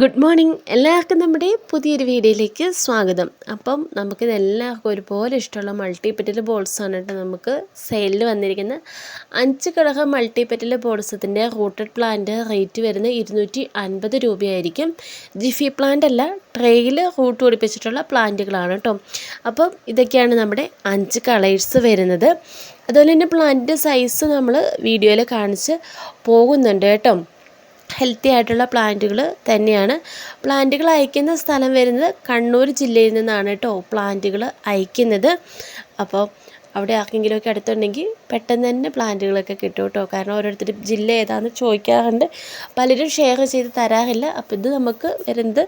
Good morning എല്ലാവർക്കും നമ്മുടെ പുതിയൊരു വീഡിയോയിലേക്ക് സ്വാഗതം. അപ്പം നമുക്കിത് എല്ലാവർക്കും ഒരുപോലെ ഇഷ്ടമുള്ള മൾട്ടി പെറ്റൽ ബോൾസാണ് കേട്ടോ നമുക്ക് സെയിലിൽ വന്നിരിക്കുന്ന. അഞ്ച് ഘടക മൾട്ടി പെറ്റൽ ബോൾസത്തിന്റെ റൂട്ടഡ് പ്ലാന്റ് റേറ്റ് വരുന്നത് ഇരുന്നൂറ്റി അൻപത് രൂപയായിരിക്കും. ജിഫി പ്ലാന്റ് അല്ല ട്രേയിൽ റൂട്ട് പിടിപ്പിച്ചിട്ടുള്ള പ്ലാന്റുകളാണ് കേട്ടോ. അപ്പം ഇതൊക്കെയാണ് നമ്മുടെ അഞ്ച് കളേഴ്സ് വരുന്നത്. അതുപോലെ തന്നെ പ്ലാന്റിന്റെ സൈസ് നമ്മൾ വീഡിയോയിൽ കാണിച്ച് പോകുന്നുണ്ട് കേട്ടോ. ഹെൽത്തി ആയിട്ടുള്ള പ്ലാന്റുകൾ തന്നെയാണ്. പ്ലാന്റുകൾ അയക്കുന്ന സ്ഥലം വരുന്നത് കണ്ണൂർ ജില്ലയിൽ നിന്നാണ് കേട്ടോ പ്ലാന്റുകൾ അയക്കുന്നത്. അപ്പോൾ അവിടെ ആർക്കെങ്കിലുമൊക്കെ അടുത്തുണ്ടെങ്കിൽ പെട്ടെന്ന് തന്നെ പ്ലാന്റുകളൊക്കെ കിട്ടും കേട്ടോ. കാരണം ഓരോരുത്തർ ജില്ല ഏതാണെന്ന് ചോദിക്കാറുണ്ട്. പലരും ഷെയർ ചെയ്ത് തരാറില്ല. അപ്പോൾ ഇത് നമുക്ക് വരുന്നത്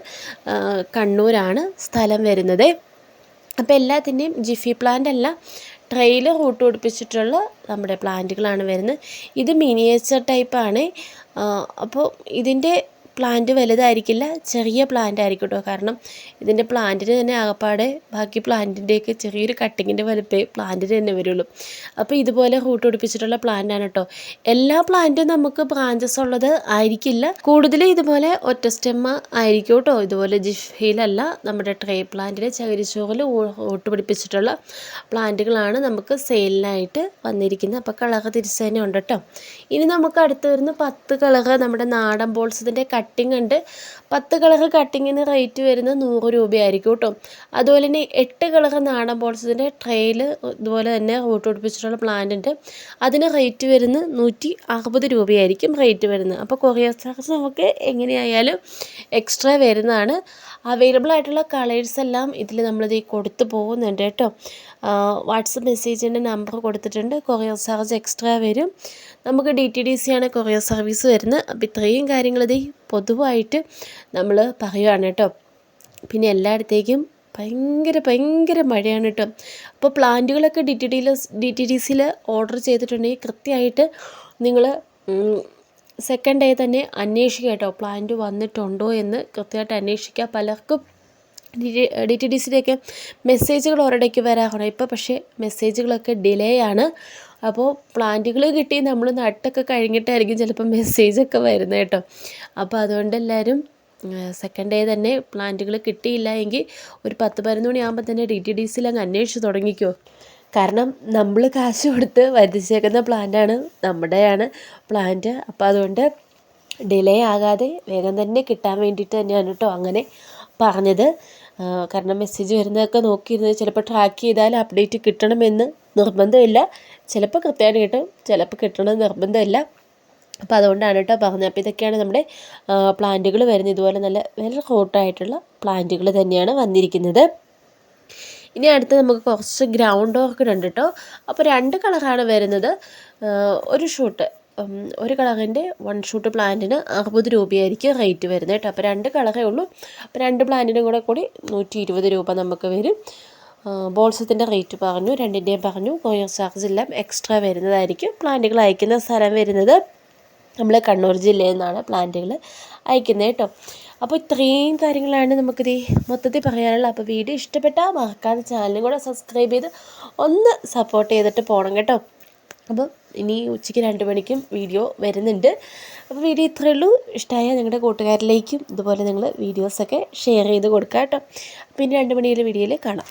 കണ്ണൂരാണ് സ്ഥലം വരുന്നത്. അപ്പോൾ എല്ലാത്തിന്റെയും ജിഫി പ്ലാന്റ് അല്ല ട്രെയിൽ റൂട്ട് പിടിപ്പിച്ചിട്ടുള്ള നമ്മുടെ പ്ലാന്റുകളാണ് വരുന്നത്. ഇത് മിനിയേച്ചർ ടൈപ്പാണ് അപ്പോൾ ഇതിന്റെ പ്ലാന്റ് വലുതായിരിക്കില്ല ചെറിയ പ്ലാന്റ് ആയിരിക്കും കേട്ടോ കാരണം ഇതിന്റെ പ്ലാന്റിന് തന്നെ ആകപ്പാടെ ബാക്കി പ്ലാന്റിന്റെയൊക്കെ ചെറിയൊരു കട്ടിങ്ങിന്റെ വലുപ്പേ പ്ലാന്റിന് തന്നെ വരുള്ളൂ. അപ്പോൾ ഇതുപോലെ റൂട്ട് പിടിപ്പിച്ചിട്ടുള്ള പ്ലാന്റ് ആണ് കേട്ടോ എല്ലാ പ്ലാന്റും നമുക്ക് ബ്രാഞ്ചസ് ഉള്ളത് ആയിരിക്കില്ല. കൂടുതലും ഇതുപോലെ ഒറ്റ സ്റ്റെമ്മ ആയിരിക്കും കേട്ടോ ഇതുപോലെ ജിഫയിലല്ല നമ്മുടെ ട്രേ പ്ലാന്റിലെ ചകിരിച്ചോറിൽ റൂട്ട് പിടിപ്പിച്ചിട്ടുള്ള പ്ലാന്റുകളാണ് നമുക്ക് സെയിലിനായിട്ട് വന്നിരിക്കുന്നത്. അപ്പോൾ കളർ തിരിച്ചു തന്നെ ഉണ്ട് കേട്ടോ ഇനി നമുക്ക് അടുത്ത് വരുന്ന പത്ത് കളർ നമ്മുടെ നാടൻ ബോൾസിന്റെ കട്ട് കട്ടിങ് ഉണ്ട്. പത്ത് കളർ കട്ടിങ്ങിന് റേറ്റ് വരുന്നത് നൂറ് രൂപയായിരിക്കും കേട്ടോ. അതുപോലെ തന്നെ എട്ട് കളർ നാടൻ ബോൾസിന്റെ ട്രെയിൽ ഇതുപോലെ തന്നെ റൂട്ട് പിടിപ്പിച്ചിട്ടുള്ള പ്ലാന്റ് ഉണ്ട്. അതിന് റേറ്റ് വരുന്നത് നൂറ്റി അറുപത് രൂപയായിരിക്കും റേറ്റ് വരുന്നത്. അപ്പോൾ കൊറിയർ ചാർജ് നമുക്ക് എങ്ങനെയായാലും എക്സ്ട്രാ വരുന്നതാണ്. അവൈലബിൾ ആയിട്ടുള്ള കളേഴ്സ് എല്ലാം ഇതിൽ നമ്മളിത് കൊടുത്തു പോകുന്നുണ്ട് കേട്ടോ. വാട്സപ്പ് മെസ്സേജിന്റെ നമ്പർ കൊടുത്തിട്ടുണ്ട്. കൊറിയർ ചാർജ് എക്സ്ട്രാ വരും. നമുക്ക് ഡി ടി ഡി സി ആണ് കൊറിയർ സർവീസ് വരുന്നത്. അപ്പോൾ ഇത്രയും കാര്യങ്ങൾ ഇത് പൊതുവായിട്ട് നമ്മൾ പറയുകയാണ് കേട്ടോ. പിന്നെ എല്ലായിടത്തേക്കും ഭയങ്കര ഭയങ്കര മഴയാണ് കേട്ടോ. അപ്പോൾ പ്ലാന്റുകളൊക്കെ ഡി ടി ഡിയിൽ ഡി ടി ഡി സിയിൽ ഓർഡർ ചെയ്തിട്ടുണ്ടെങ്കിൽ കൃത്യമായിട്ട് നിങ്ങൾ സെക്കൻഡ് ഡേ തന്നെ അന്വേഷിക്കുക കേട്ടോ. പ്ലാന്റ് വന്നിട്ടുണ്ടോ എന്ന് കൃത്യമായിട്ട് അന്വേഷിക്കുക. പലർക്കും ഡി ടി ഡി സിയിലേക്ക് മെസ്സേജുകൾ ഒരിടയ്ക്ക് വരാറുണ്ട്. ഇപ്പോൾ പക്ഷേ മെസ്സേജുകളൊക്കെ ഡിലേ ആണ്. അപ്പോൾ പ്ലാന്റുകൾ കിട്ടി നമ്മൾ നട്ടൊക്കെ കഴിഞ്ഞിട്ടായിരിക്കും ചിലപ്പോൾ മെസ്സേജൊക്കെ വരുന്നത് കേട്ടോ. അപ്പോൾ അതുകൊണ്ട് എല്ലാവരും സെക്കൻഡ് ഡേ തന്നെ പ്ലാന്റുകൾ കിട്ടിയില്ല എങ്കിൽ ഒരു പത്ത് പതിനൊന്ന് മണിയാകുമ്പോൾ തന്നെ ഡി ടി ഡി സിയിൽ അങ്ങ് അന്വേഷിച്ച് തുടങ്ങിക്കോ. കാരണം നമ്മൾ കാശ് കൊടുത്ത് വരുത്തിച്ചേക്കുന്ന പ്ലാന്റാണ് നമ്മുടെയാണ് പ്ലാന്റ്. അപ്പോൾ അതുകൊണ്ട് ഡിലേ ആകാതെ വേഗം തന്നെ കിട്ടാൻ വേണ്ടിയിട്ട് തന്നെയാണ് കേട്ടോ അങ്ങനെ പറഞ്ഞത്. കാരണം മെസ്സേജ് വരുന്നതൊക്കെ നോക്കിയിരുന്നത് ചിലപ്പോൾ ട്രാക്ക് ചെയ്താൽ അപ്ഡേറ്റ് കിട്ടണമെന്ന് നിർബന്ധമില്ല. ചിലപ്പോൾ കൃത്യമായിട്ട് കിട്ടും ചിലപ്പോൾ കിട്ടണമെന്ന് നിർബന്ധമില്ല. അപ്പോൾ അതുകൊണ്ടാണ് കേട്ടോ പറഞ്ഞത്. അപ്പോൾ ഇതൊക്കെയാണ് നമ്മുടെ പ്ലാന്റുകൾ വരുന്നത്. ഇതുപോലെ നല്ല വെൽ ഹോട്ടായിട്ടുള്ള പ്ലാന്റുകൾ തന്നെയാണ് വന്നിരിക്കുന്നത്. ഇനി അടുത്ത് നമുക്ക് കുറച്ച് ഗ്രൗണ്ട് ഓർക്കിഡ് ഉണ്ട് കേട്ടോ അപ്പോൾ രണ്ട് കളറാണ് വരുന്നത്. ഒരു ഷൂട്ട് ഒരു കളറിന്റെ വൺ ഷൂട്ട് പ്ലാന്റിന് അറുപത് രൂപയായിരിക്കും റേറ്റ് വരുന്നത് കേട്ടോ. അപ്പോൾ രണ്ട് കളറേ ഉള്ളൂ. അപ്പോൾ രണ്ട് പ്ലാന്റിനും കൂടെ കൂടി നൂറ്റി ഇരുപത് രൂപ നമുക്ക് വരും. ബോൾസത്തിന്റെ റേറ്റ് പറഞ്ഞു രണ്ടിന്റെയും പറഞ്ഞു. കൊറിയർ ചാർജ് എല്ലാം എക്സ്ട്രാ വരുന്നതായിരിക്കും. പ്ലാന്റുകൾ അയക്കുന്ന സ്ഥലം വരുന്നത് നമ്മൾ കണ്ണൂർ ജില്ലയിൽ നിന്നാണ് പ്ലാന്റുകൾ അയക്കുന്നത് കേട്ടോ. അപ്പോൾ ഇത്രയും കാര്യങ്ങളാണ് നമുക്കിത് മൊത്തത്തിൽ പറയാനുള്ളത്. അപ്പോൾ വീഡിയോ ഇഷ്ടപ്പെട്ടാൽ മറക്കാതെ ചാനലും കൂടെ സബ്സ്ക്രൈബ് ചെയ്ത് ഒന്ന് സപ്പോർട്ട് ചെയ്തിട്ട് പോകണം കേട്ടോ. അപ്പോൾ ഇനി ഉച്ചയ്ക്ക് രണ്ട് മണിക്കും വീഡിയോ വരുന്നുണ്ട്. അപ്പോൾ വീഡിയോ ഇത്രയേ ഉള്ളൂ. ഇഷ്ടമായ നിങ്ങളുടെ കൂട്ടുകാരിലേക്കും ഇതുപോലെ നിങ്ങൾ വീഡിയോസൊക്കെ ഷെയർ ചെയ്ത് കൊടുക്കുക കേട്ടോ പിന്നെ രണ്ട് മണിയിലെ വീഡിയോയിൽ കാണാം.